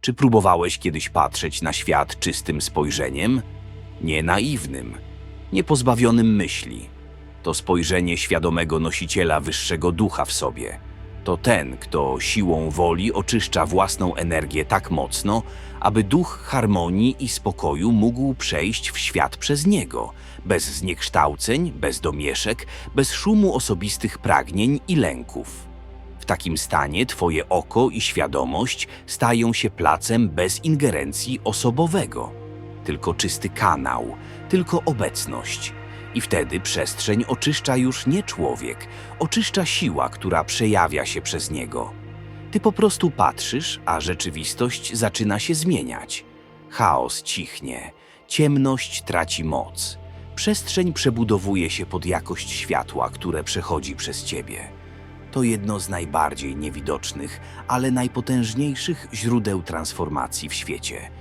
Czy próbowałeś kiedyś patrzeć na świat czystym spojrzeniem? Nie naiwnym, nie pozbawionym myśli. To spojrzenie świadomego nosiciela wyższego ducha w sobie. To ten, kto siłą woli oczyszcza własną energię tak mocno, aby duch harmonii i spokoju mógł przejść w świat przez niego, bez zniekształceń, bez domieszek, bez szumu osobistych pragnień i lęków. Takim stanie Twoje oko i świadomość stają się placem bez ingerencji osobowego. Tylko czysty kanał, tylko obecność. I wtedy przestrzeń oczyszcza już nie człowiek, oczyszcza siła, która przejawia się przez niego. Ty po prostu patrzysz, a rzeczywistość zaczyna się zmieniać. Chaos cichnie, ciemność traci moc. Przestrzeń przebudowuje się pod jakość światła, które przechodzi przez ciebie. To jedno z najbardziej niewidocznych, ale najpotężniejszych źródeł transformacji w świecie.